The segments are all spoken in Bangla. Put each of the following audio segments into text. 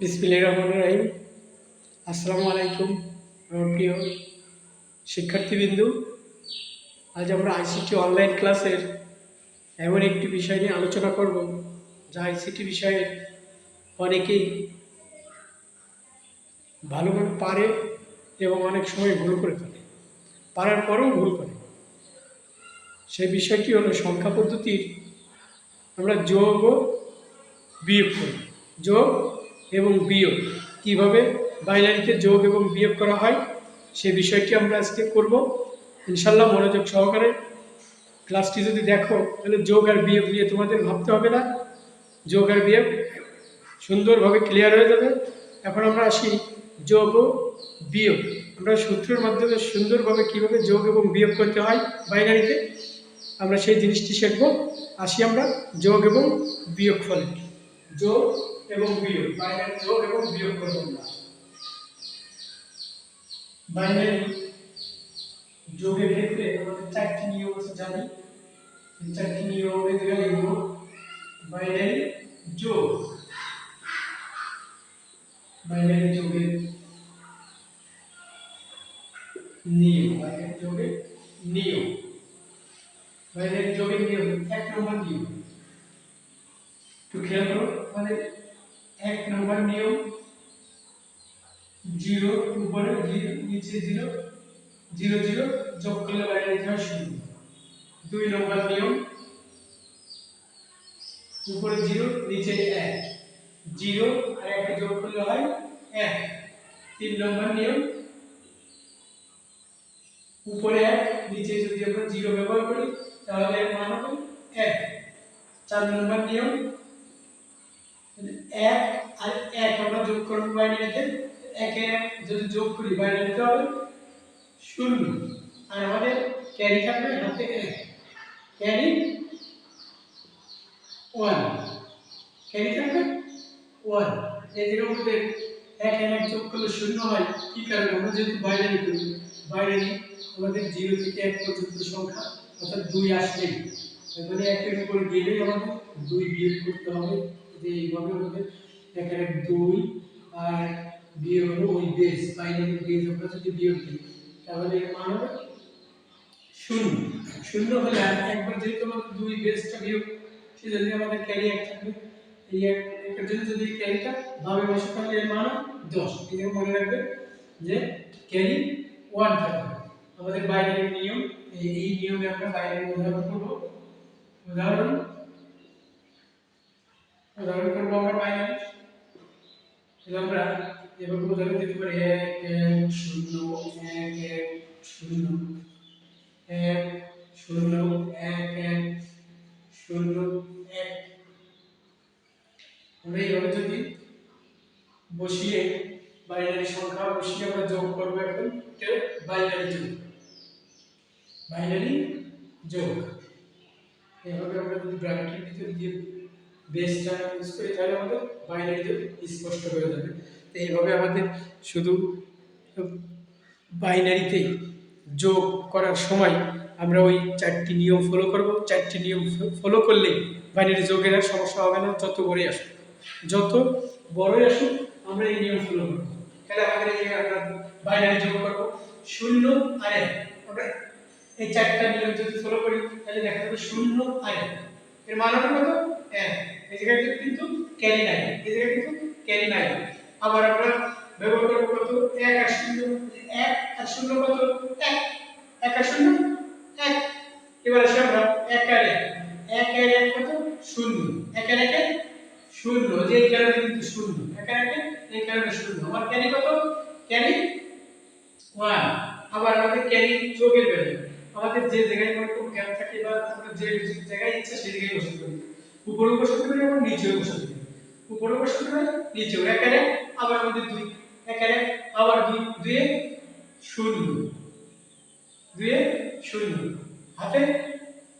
বিসমিল্লাহির রহমানির রহিম। আসসালামু আলাইকুম, আমার প্রিয় শিক্ষার্থীবৃন্দু। আজ আমরা আইসিটি অনলাইন ক্লাসের এমন একটি বিষয় নিয়ে আলোচনা করব, যা আইসিটি বিষয়ে অনেকেই ভালোভাবে পারে এবং অনেক সময় ভুল করে ফেলে। পারার পরেও ভুল করে। সেই বিষয়টি হলো সংখ্যা পদ্ধতির আমরা যোগ ও বিয়োগ করি। যোগ এবং বিয়োগ। কীভাবে বাইনারিতে যোগ এবং বিয়োগ করা হয়, সে বিষয়টি আমরা আজকে করব। ইনশাল্লাহ মনোযোগ সহকারে। ক্লাসটি যদি দেখো, তাহলে যোগ আর বিয়োগ নিয়ে তোমাদের ভাবতে হবে না। যোগ আর বিয়োগ সুন্দরভাবে ক্লিয়ার হয়ে যাবে। এখন আমরা আসি যোগ ও বিয়োগ। আমরা সূত্রের মাধ্যমে সুন্দরভাবে কীভাবে যোগ এবং বিয়োগ করতে হয় বাইনারিতে, আমরা সেই জিনিসটি শিখব। আসি আমরা যোগ এবং বিয়োগ ফলে। যোগ এবং বিয়োগ বাইনারি যোগ এবং বিয়োগ করব আমরা বাইনারি যোগের ক্ষেত্রে আমাদের চারটি নিয়ম আছে, জানি? চারটি নিয়ম মেনে গেলে বাইনারি যোগ। বাইনারি যোগের নিয়ম বাইনারি যোগের নিয়ম। বাইনারি যোগের নিয়ম, এক নম্বর নিয়ম। একটু খেয়াল করো, আমাদের এক নম্বর নিয়ম। জিরো, উপরে জিরো, নিচে জিরো জিরো জিরো, যোগ করলে বাইরে যেতে হয় শূন্য। দুই নম্বর নিয়ম। উপরে জিরো, নিচে এক। জিরো আর একটা যোগ করলে হয় এক। তিন নম্বর নিয়ম। উপরে এক, নিচে যদি আমরা জিরো ব্যবহার করি, তাহলে এর মান হবে এক। চার নম্বর নিয়ম। এক আর এক আমরা যোগ করব বাইনারিতে। একে এক যদি যোগ করি, বাইনারিতে হবে শূন্য। আর আমাদের ক্যারি থাকবে হাতে এক। ক্যারি ওয়ান ক্যারি থাকবে ওয়ান এই যেরকম আমাদের এক এক যোগ করলে শূন্য হয়, কি কারণে? আমরা যেহেতু বাইনারি করি বাইনারি আমাদের জিরো থেকে এক পর্যন্ত সংখ্যা, অর্থাৎ দুই আসলেই। মানে একের উপর গেলেই আমাদের দুই বিয়োগ করতে হবে। যে এইভাবে আমাদের একের এক দুই আর বিয়োগ হলো ওই বেস বাইনারি বেস আমরা যদি বিয়োগ দিই। তাহলে মান হবে শূন্য। শূন্য হলে একবার যেহেতু আমাদের দুই বেসটা বিয়োগ সেজন্য আমাদের ক্যারি এক থাকবে। এই এক জন্য যদি ক্যারিটা ভাবে বসে, তাহলে এর মান দশ। এই মনে রাখবে যে ক্যারি ওয়ান থাকবে। আমাদের বাইনারি নিয়ম, এই এই নিয়মে আমরা বাইনারি উদাহরণ করব। উদাহরণ উদাহরণ করব আমরা বাইনারি তাহলে আমরা এভাবে উদাহরণ দিতে পারি এক এক শূন্য এক এক, শূন্য এক শূন্য, এক এক, শূন্য, এক। আমরা এইভাবে যদি বসিয়ে বাইনারি সংখ্যা বসিয়ে আমরা যোগ করব এখন, এটা বাইনারি যোগ। বাইনারি যোগ। এভাবে আমরা যদি ব্র্যাকেটের ভিতরে দিয়ে বেসটা ইউজ করি তাহলে আমাদের বাইনারি যোগ স্পষ্ট হয়ে যাবে। তো এইভাবে আমাদের শুধু বাইনারিতে যোগ করার সময় আমরা ওই চারটি নিয়ম ফলো করব। চারটি নিয়ম ফলো করলে বাইনারি যোগের আর সমস্যা হবে না, যত বড়ই আসুক। যত বড়ই আসুক, আমরা এই নিয়ম ফলো করব। তাহলে আমাদের এই আমরা বাইনারি যোগ করব। শূন্য আর এক। আমরা এই চারটা নিয়ম যদি ফলো করি, তাহলে দেখা যাবে শূন্য আর এর মান হবে কত? এক। এই জায়গায় কিন্তু ক্যারি নাই, এই জায়গায় কিন্তু ক্যারি নাই। আবার আমরা ব্যবহার করব কত? এক আর শূন্য, এক আর শূন্য কত? এক। এক আর শূন্য, এক। এবার আসি আমরা এক আর এক। এক আর এক কত? শূন্য। এক আর এক শূন্য। যে এই কারণে কিন্তু শূন্য। এক এই কারণে শূন্য। আমার ক্যারি কত? ক্যারি ওয়ান আবার আমাদের ক্যারি যোগের বেলায় আমাদের যে জায়গায় করুন জ্ঞান থাকে বা আমরা যে জায়গায় ইচ্ছা সেই জায়গায় বসাতে পারি। উপরে বসাতে পারি, আবার নিচেও বসাতে পারি। উপরে বসাতে পারি, নিচেও। এক আবার আমাদের দুই। এক আবার দুই। দুয়ে শূন্য। দুয়ে শূন্য। হাতে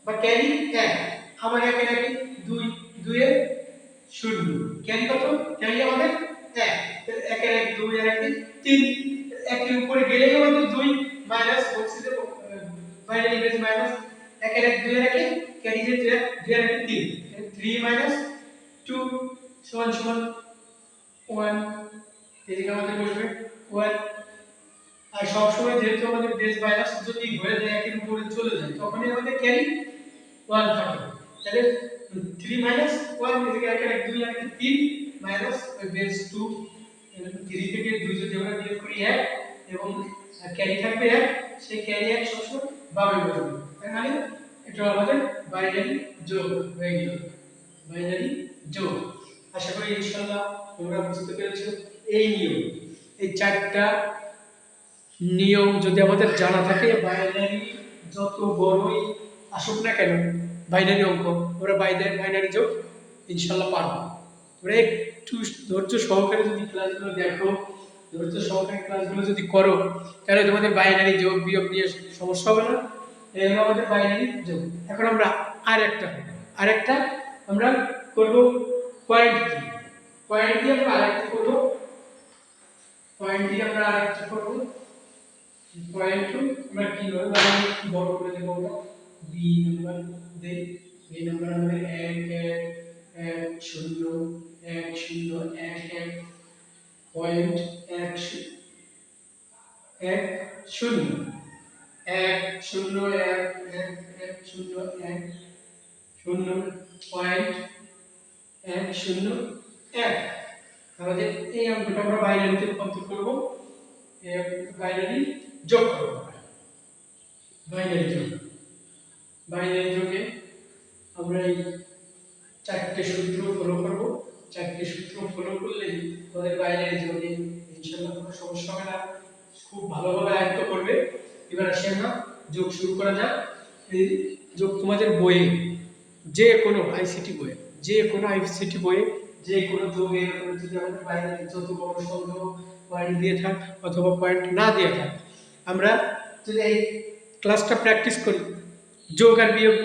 বা ক্যারি এক। আবার এক এক দুই। দুয়ে শূন্য। ক্যারি কত? ক্যারি আমাদের এক। এক এক দুই আর এক তিন। একের উপরে গেলেই আমাদের দুই মাইনাস যে বাইরে ইংরেজ মাইনাস একের এক দুই আর একে ক্যারি যে দুই আর এক তিন। থ্রি মাইনাস টু সমান সমান ওয়ান এদিকে আমাদের বসবে ওয়ান আর সবসময় যেহেতু আমাদের বেস মাইনাস যদি হয়ে যায় একের উপরে চলে যায়, তখনই আমাদের ক্যারি ওয়ান থাকে। তাহলে থ্রি মাইনাস ওয়ান এদিকে একের এক দুই লাগে তিন বেস টু থ্রি থেকে দুই যদি আমরা বিয়োগ করি এক, এবং ক্যারি থাকবে এক, সেই ক্যারি এক সবসময় বামে বসবে। তার মানে এটা আমাদের বাইনারি যোগ হয়ে গেল। বাইনারি যোগ আশা করি ইনশাআল্লাহ তোমরা বুঝতে পেরেছ এই নিয়ম। এই চারটা নিয়ম যদি আমাদের জানা থাকে, বাইনারি যত বড়ই আসুক না কেন, বাইনারি অঙ্ক, আমরা বাইনারি বাইনারি যোগ ইনশাল্লাহ পারব। তোমরা একটু ধৈর্য সহকারে যদি ক্লাসগুলো দেখো, ধৈর্য সহকারে ক্লাসগুলো যদি করো, তাহলে তোমাদের বাইনারি যোগ বিয়োগ নিয়ে সমস্যা হবে না। এই হলো আমাদের বাইনারি যোগ। এখন আমরা আর একটা আর একটা আমরা করব পয়েন্ট কি পয়েন্ট দিয়ে আমরা আরেকটা করব। পয়েন্ট দিয়ে আমরা আরেকটা করব। পয়েন্ট টু আমরা কি করব আমরা বড় করে দেব আমরা। বি নাম্বার দে বি নাম্বার আমাদের এক এক এক, শূন্য এক শূন্য, এক এক। পয়েন্ট এক এক, শূন্য। এক শূন্য, এক এক এক, শূন্য এক। শূন্য। পয়েন্ট এক শূন্য এক। আমাদের এই অঙ্কটা আমরা বাইনারিতে রূপান্তর করব। বাইনারি যোগ করব বাইনারি যোগ। বাইনারি যোগে আমরা এই চারটে সূত্র ফলো করব। চারটে সূত্র ফলো করলেই আমাদের বাইনারি যোগে ইনশাল্লাহ কোনো সমস্যা হবে না। খুব ভালোভাবে আয়ত্ত করবে। এবার আসি আমরা যোগ শুরু করা যাক। এই যোগ তোমাদের বইয়ে। যে কোনো আইসিটি বইয়ে, যে কোনো আইসিটি বইয়ে, যে কোনো যোগে যত বড় সংখ্যক পয়েন্ট দিয়ে থাক অথবা পয়েন্ট না দিয়ে থাক, আমরা যদি এই ক্লাসটা প্র্যাকটিস করি, যোগ আর বিয়োগ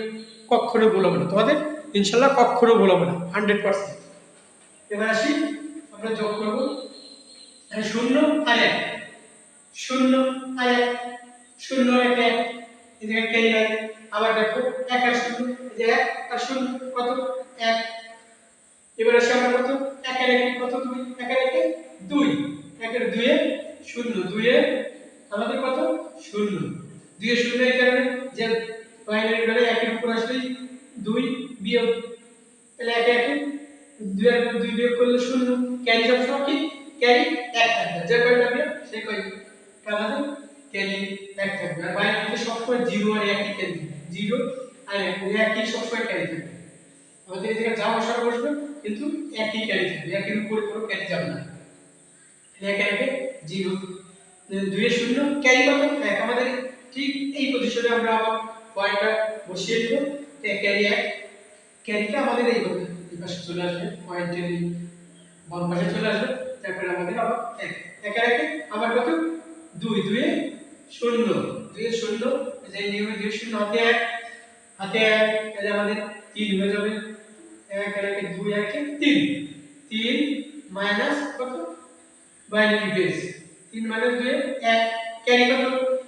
কখনো বলব না। তোমাদের ইনশাল্লাহ কখনো বলব না হান্ড্রেড পার্সেন্ট এবার আসি, আমরা যোগ করব। শূন্য আর এক। শূন্য আর এক, শূন্য এক এক। এদিকে কেই আবার দেখো, এক আর শূন্য যে এক আর শূন্য, কত? এক। এবার আসি আমরা কত? একের একে কত দুই একের একে দুই। একের দুয়ে শূন্য দুয়ে আমাদের কত? শূন্য। দুয়ে শূন্য এই কারণে যে বাইনারি বেলা একের উপর আসলেই দুই বিয়োগ। তাহলে একে একে দুই আর দুই বিয়োগ করলে শূন্য। ক্যারি সবসময় কি? ক্যারি এক থাকবে। যে কয়টা বিয়োগ সেই কয় আমাদের ক্যারি এক থাকবে। আর বাইনারিতে সবসময় জিরো আর একই ক্যারি জিরো, আর একই সবসময় ক্যারি থাকবে। আমাদের এই জায়গায় যা বসার বসবে কিন্তু একই ক্যারি থাকবে। একের উপরে কোনো ক্যারি যাবে না। এক একে জিরো। দুইয়ের শূন্য ক্যারি কত? এক। আমাদের ঠিক এই পজিশনে আমরা আবার পয়েন্টটা বসিয়ে দেব। ক্যারি এক ক্যারিটা আমাদের এই এই পাশে চলে আসবে পয়েন্টের এই পাশে চলে আসবে। তারপরে আমাদের আবার এক। একে একে আবার কত? দুই। দুয়ে শূন্য। দুয়ে শূন্য যে নিয়মে দুই শূন্য হাতে এক হাতে এক, তাহলে আমাদের তিন হয়ে যাবে। এক একে দুই, একে তিন। তিন মাইনাস কত? বাইনারি বেস তিন মাইনাস দুই, এক। ক্যারি কত?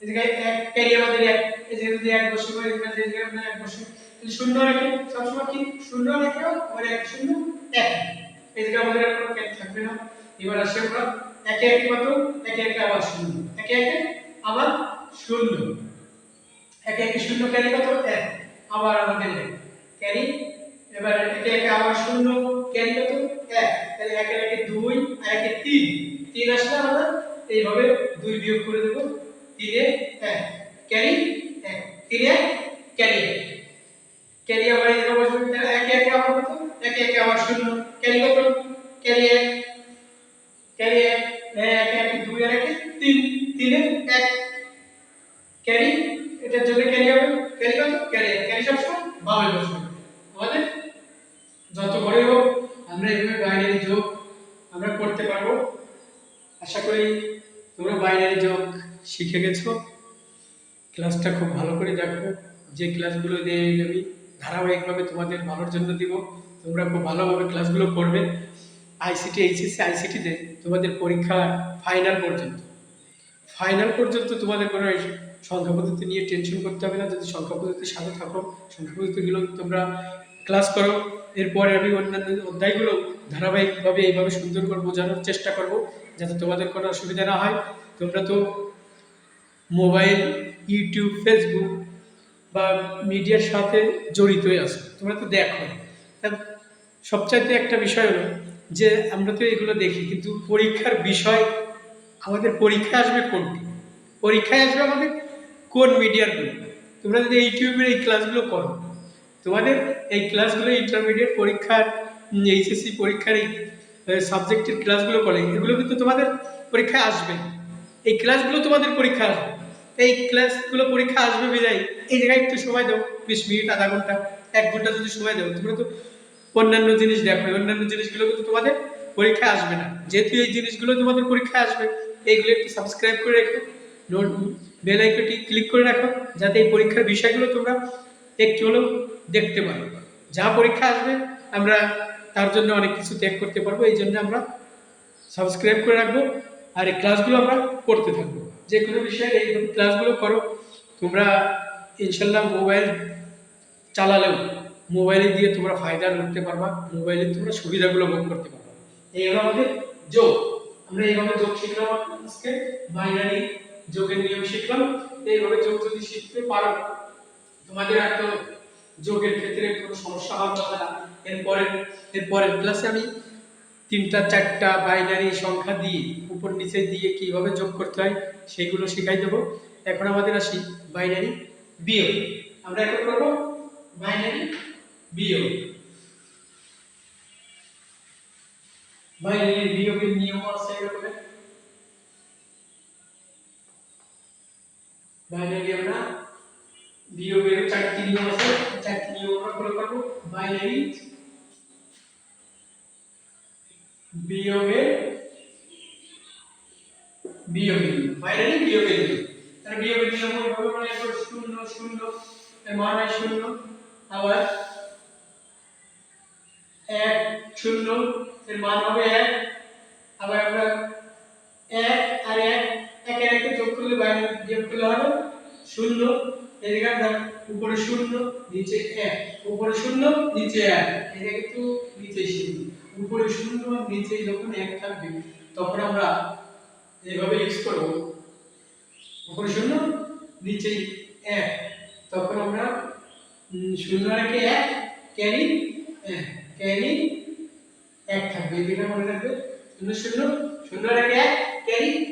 এদিকে এক ক্যারি আমাদের এক। এই যে যদি এক বসে করে এখানে যে আমরা এক বসে। শূন্য রেখে, সবসময় কি? শূন্য রেখে আবার এক শূন্য, এক। এদিকে আমাদের কোনো ক্যারি থাকবে না। এবার আসে আমরা, একে একে কত? একে একে আবার শূন্য। একে একে আবার শূন্য। একে একে শূন্য ক্যারি কত? এক। আবার আমাদের ক্যারি এবার একে একে আবার শূন্য ক্যারি কত? এক। তাহলে একে একে দুই আর একে তিন। তিন আসলে আমরা এইভাবে দুই বিয়োগ করে দেব। তিনে এক। ক্যারি, এক। তিনে ক্যারি ক্যারি আবার এটার জন্য ক্যারি হবে। ক্যারি কত ক্যারি ক্যারি সবসময়, বামে বসবে। আমাদের যত বড়ই হোক, আমরা এইভাবে বাইনারি যোগ আমরা করতে পারব। আশা করি তোমরা বাইনারি যোগ শিখে গেছো। ক্লাসটা খুব ভালো করে দেখো। যে ক্লাসগুলো দিয়ে আমি ধারাবাহিকভাবে তোমাদের ভালোর জন্য দিব, তোমরা খুব ভালোভাবে ক্লাসগুলো করবে। আইসিটি এইচএসসি আইসিটিতে তোমাদের পরীক্ষা ফাইনাল পর্যন্ত। ফাইনাল পর্যন্ত তোমাদের কোনো সংখ্যা পদ্ধতি নিয়ে টেনশন করতে হবে না। যদি সংখ্যা পদ্ধতির সাথে থাকো, সংখ্যা পদ্ধতিগুলো তোমরা ক্লাস করো। এরপরে আমি অন্যান্য অধ্যায়গুলো ধারাবাহিকভাবে এইভাবে সুন্দর করে বোঝানোর চেষ্টা করব, যাতে তোমাদের কোনো অসুবিধা না হয়। তোমরা তো মোবাইল ইউটিউব ফেসবুক বা মিডিয়ার সাথে জড়িত হয়ে আছো। তোমরা তো দেখো সবচাইতে একটা বিষয় হলো যে, আমরা তো এগুলো দেখি, কিন্তু পরীক্ষার বিষয় আমাদের পরীক্ষায় আসবে কোনটি? পরীক্ষায় আসবে আমাদের কোন মিডিয়ার মিডিয়ারগুলো তোমরা যদি ইউটিউবের এই ক্লাসগুলো করো, তোমাদের এই ক্লাসগুলো ইন্টারমিডিয়েট পরীক্ষার এইচএসসি পরীক্ষার এই সাবজেক্টের ক্লাসগুলো করে, এগুলো কিন্তু তোমাদের পরীক্ষায় আসবে। এই ক্লাসগুলো তোমাদের পরীক্ষা আসবে। এই ক্লাসগুলো পরীক্ষা আসবে বিদায়। এই জায়গায় একটু সময় দাও বিশ মিনিট আধা ঘণ্টা, এক ঘণ্টা যদি সময় দাও, তোমরা তো অন্যান্য জিনিস দেখো অন্যান্য জিনিসগুলো কিন্তু তোমাদের পরীক্ষা আসবে না। যেহেতু এই জিনিসগুলো তোমাদের পরীক্ষা আসবে, এইগুলো একটু সাবস্ক্রাইব করে রেখো। বেল আইকনটি ক্লিক করে রাখো, যাতে এই পরীক্ষার বিষয়গুলো তোমরা একটু হলেও দেখতে পারো। যা পরীক্ষা আসবে, আমরা তার জন্য অনেক কিছু ত্যাগ করতে পারব, এই জন্য আমরা সাবস্ক্রাইব করে রাখব, আর এই ক্লাসগুলো আমরা করতে থাকব। যে কোনো বিষয়ে এই ক্লাসগুলো করো, তোমরা ইনশাল্লাহ মোবাইল চালালেও মোবাইলে দিয়ে তোমরা ফায়দা করতে পারবা মোবাইলে তোমরা সুবিধাগুলো ভোগ করতে পারবা। এই হলো আমাদের যোগ। আমরা এইভাবে যোগ শিখলাম আজকে বাইনারি যোগের নিয়ম শিখলাম। এইভাবে যোগ যদি শিখতে পারো, তোমাদের আর তো যোগের ক্ষেত্রে কোনো সমস্যা হওয়ার কথা না। এরপরে এরপরের ক্লাসে আমি তিনটা, চারটা বাইনারি সংখ্যা দিয়ে, উপর নিচে দিয়ে কীভাবে যোগ করতে হয় সেগুলো শেখাই দেবো। এখন আমাদের আসি বাইনারি বিয়োগ। আমরা এখন করব বাইনারি বিয়োগ। বাইনারি বিয়োগের নিয়ম আছে এরকম বাইনারি আমরা বিয়োগের চারটি নিয়ম আছে চারটি নিয়ম আমরা ফলো করব বাইনারি বিয়োগের বিয়োগের বাইনারি বিয়োগের নিয়ম। তাহলে বিয়োগের নিয়ম হবে মানে শূন্য শূন্য, এর মান হয় শূন্য। আবার এক, শূন্য, এর মান হবে এক। আবার আমরা এক আর এক করলে বাইরে বিয়োগ করলে হবে। শূন্য, এদিকে আমরা উপরে শূন্য, নিচে এক। উপরে শূন্য, নিচে এক। এদিকে কিন্তু নিচে শূন্য। উপরে শূন্য, নিচে যখন এক থাকবে, তখন আমরা এইভাবে ইউজ করব। উপরে শূন্য নিচে এক। তখন আমরা শূন্য রেখে এক ক্যারি ক্যারি এক থাকবে। এদিকে মনে রাখবে, শূন্য শূন্য শূন্য রেখে এক ক্যারি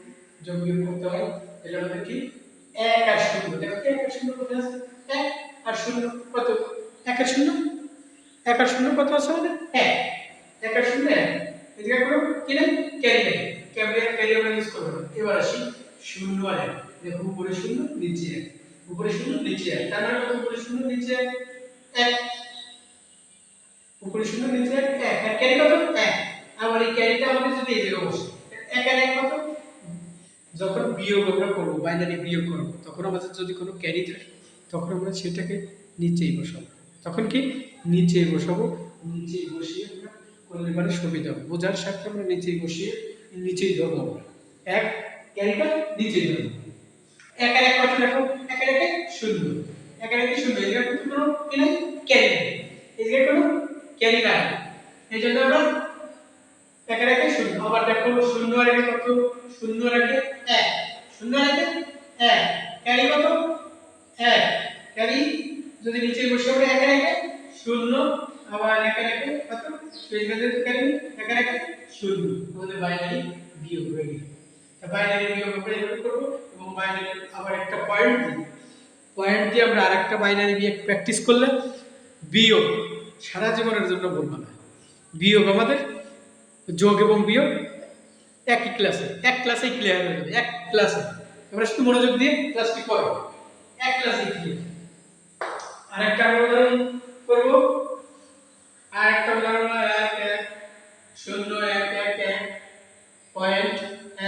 যোগ বিয়োগ করতে হয় এটা আমাদের কি এক আর শূন্য। দেখো, এক আর শূন্য কত আছে? এক আর শূন্য কত? এক আর শূন্য? এক আর শূন্য কত আছে আমাদের? এক। এক আর শূন্য এক। এদিকে করো, কি নেই? ক্যারি ক্যারি আমরা ইউজ করব। এবার আসি শূন্য আর এক। দেখো, উপরে শূন্য, নিচে এক। উপরে শূন্য, নিচে এক। তার মানে কত? উপরে শূন্য, নিচে এক। উপরে শূন্য, নিচে এক। এক। ক্যারি কত? এক। আবার এই ক্যারিটা আমাদের যদি এই জায়গায় বসে, এক আর এক কত? যখন বিয়োগ আমরা করব বাইনারি বিয়োগ করব, তখন আমাদের যদি কোনো ক্যারি থাকে, তখন আমরা সেটাকে নিচেই বসাবো। তখন কি? নিচেই বসাবো। নিচেই বসিয়ে আমরা করলে মানে সুবিধা হবে। বোঝার সাথে আমরা নিচেই বসিয়ে নিচেই ধরবো আমরা। এক ক্যারিটা নিচেই ধরবো। এক এক কত দেখো এক একে শূন্য। এক একে শূন্য। জায়গায় কিন্তু কোনো ক্যারি নেই। জায়গায় কোনো ক্যারি এই জন্য আমরা একে রেখে শূন্য, আবার দেখো শূন্য রেখে কত? শূন্য রেখে এক শূন্য রেখে এক ক্যারি কত? এক। ক্যারি যদি নিচে বসে পড়ে একে রেখে শূন্য, আবার একে রেখে কত? সেই ক্ষেত্রে ক্যারি, একে রেখে শূন্য। আমাদের বাইনারি বিয়োগ হয়ে গেল। তা বাইনারি বিয়োগ আমরা এভাবে করব এবং বাইনারি আবার একটা পয়েন্ট দিই পয়েন্ট দিয়ে আমরা আরেকটা বাইনারি বিয়োগ প্র্যাকটিস করলে বিয়োগ সারা জীবনের জন্য বলব না। বিয়োগ আমাদের যোগ এবং বিয়োগ একই ক্লাসে এক ক্লাসেই ক্লিয়ার হয়ে যাবে, এক ক্লাসে তোমরা শুধু মনোযোগ দিয়ে ক্লাসটি করো। এক ক্লাসে ক্লিয়ার আর একটা উদাহরণ করব। আর একটা উদাহরণ এক এক, শূন্য, এক এক এক পয়েন্ট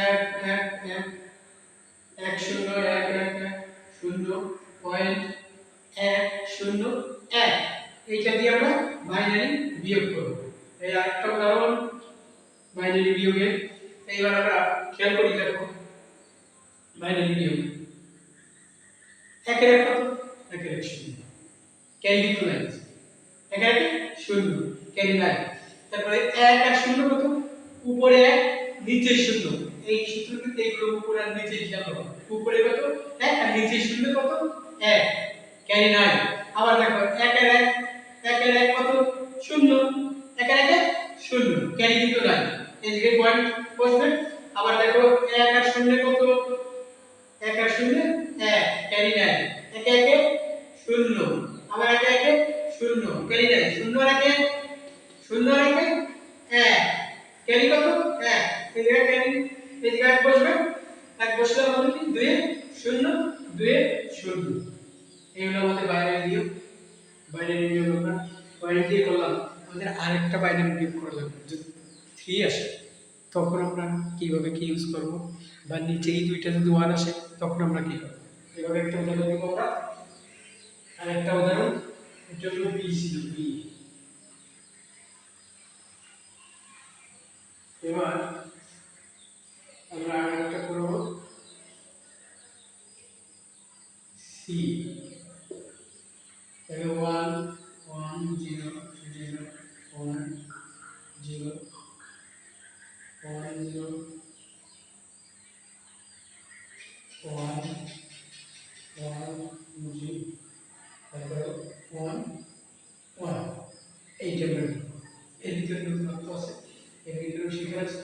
এক এক এক এক, শূন্য, এক এক এক, শূন্য পয়েন্ট এক, শূন্য, এক। এইটা দিয়ে আমরা বাইনারি বিয়োগ করব। এই আরেকটা উদাহরণ বাইনারি বিয়োগের এইবার আমরা খেয়াল করি দেখো বাইনারি বিয়োগ একের এক কত একের এক শূন্য ক্যারি কিন্তু নাই একের এক শূন্য ক্যারি নাই তারপরে এক আর শূন্য কত উপরে এক, নিচে শূন্য। এই সূত্র কিন্তু উপরে আর নিচে খেয়াল করো। উপরে কত? এক আর নিচে শূন্য কত? এক। ক্যারি নাই আবার দেখো এক, একের এক কত? শূন্য। একের এক শূন্য। ক্যারি কিন্তু নাই। এই দিকে পয়েন্ট বসবে। আবার দেখো, এক আর শূন্য কত? এক আর শূন্য, এক। ক্যারি নাই একে একে শূন্য। আবার একে একে শূন্য। ক্যারি নাই শূন্য আর একে শূন্য আর এক ক্যারি কত? এক এই জায়গায় ক্যারি। এই জায়গায় এক বসবে। এক বসলে আমাদের কি? দুই শূন্য দুই শূন্য। এইগুলো আমাদের বাইনারি বিয়োগ বাইনারি বিয়োগ আমরা বাইনারি দিয়ে করলাম। আমাদের আরেকটা বাইনারি বিয়োগ করা লাগবে যদি থ্রি আসে, তখন আমরা কীভাবে কি ইউজ করব? বা নিচে এই দুইটা যদি ওয়ান আসে, তখন আমরা কি করব? এভাবে একটা উদাহরণ দেবো আমরা। আরেকটা উদাহরণ, এটা বি ছিল বি এবার আমরা আরেকটা করব সি তাহলে one one zero zero one zero one zero one one zero তারপরে ওয়ান ওয়ান এই টাইপের এর ভিতরে নতুনত্ব আছে এর ভিতরেও শিখে আছে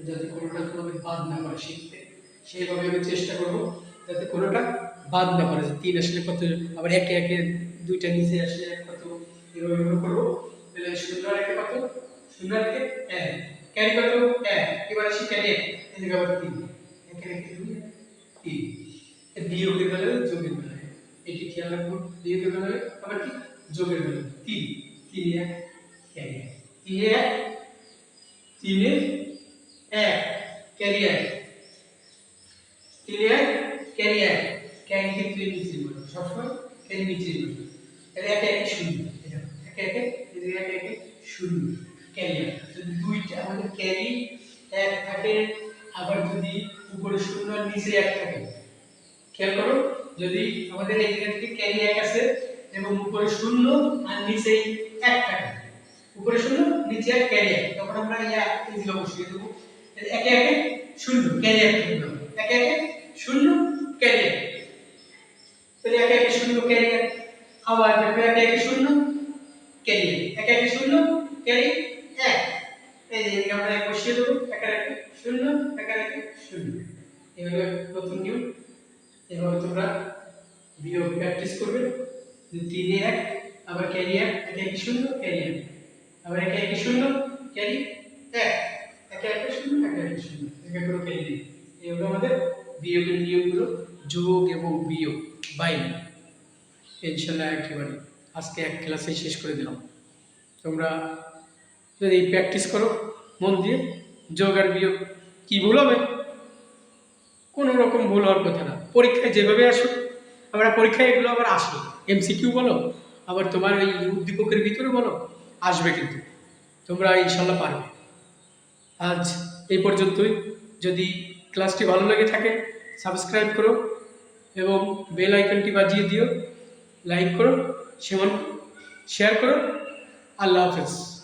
যাতে কোনোটা তোমাদের বাদ না করে শিখতে সেইভাবে আমি চেষ্টা করব যাতে কোনোটা বাদ না করে তিন আসলে কত, আবার একে একে দুইটা নিচে আসলে কত, এভাবে করব। তাহলে শূন্য একে কত? শূন্য আর একে ক্যারি কত? এক। এবার আসি ক্যারি এক। আবার তিন। একে একে দুই, তিন। বিয়োগের বেলায় যোগের বেলায় এটি খেয়াল রাখব বিয়োগের বেলায় আবার কি? যোগের বেলায় তিন। তিন এক, ক্যারি এক। তিন এক এক। ক্যারি এক তিনে এক ক্যারি এক ক্যারি কিন্তু নিচে বলব সবসময় ক্যারি নিচে বলব তাহলে একে একে শূন্য একে একে একে একে শূন্য ক্যারি এক যদি দুইটা, আমাদের ক্যারি এক থাকে, আবার যদি উপরে শূন্য আর নিচে এক থাকে। খেয়াল করো, যদি আমাদের জায়গা থেকে ক্যারি এক আছে, এবং উপরে শূন্য আর নিচেই এক থাকে। উপরে শূন্য, নিচে এক ক্যারি এক। তখন আমরা ইয়া এদিকে বসিয়ে দেবো। একে একে শূন্য ক্যারি এক শূন্য। একে একে শূন্য ক্যারি এক তাহলে একে একে শূন্য ক্যারি এক আবার দেখো একে একে শূন্য ক্যারি এক একে একে শূন্য ক্যারি এক এই যে এদিকে আমরা এক বসিয়ে দেবো একে একে শূন্য একে একে শূন্য এভাবে নতুন নিয়ম এভাবে তোমরা বিয়োগ প্র্যাকটিস করবে যে তিনে এক আবার ক্যারি এক একে একে শূন্য ক্যারি এক আবার একে একে শূন্য ক্যারি এক একে একে শূন্য একে একে শূন্য একে করে ক্যারি নেই এগুলো আমাদের বিয়োগের নিয়মগুলো যোগ এবং বিয়োগ বাইরে ইনশাল্লাহ একেবারে ক্লাসে শেষ করে দিলাম। তোমরা যদি প্র্যাকটিস করো, মন দিয়ে যোগ আর বিয়োগ কি ভুল হবে? কোনো রকম ভুল হওয়ার কথা না। পরীক্ষায় যেভাবে আসো আমরা পরীক্ষায় এগুলো আবার আসে এমসিকিউ বলো, আবার তোমার ওই উদ্দীপকের ভিতরে বলো, আসবে কিন্তু। তোমরা ইনশাল্লাহ পারবে। আজ এই পর্যন্তই। যদি ক্লাসটি ভালো লেগে থাকে সাবস্ক্রাইব করো এবং বেল আইকনটি বাজিয়ে দিও। লাইক করো সেমন শেয়ার করুন। আল্লাহ হাফেজ।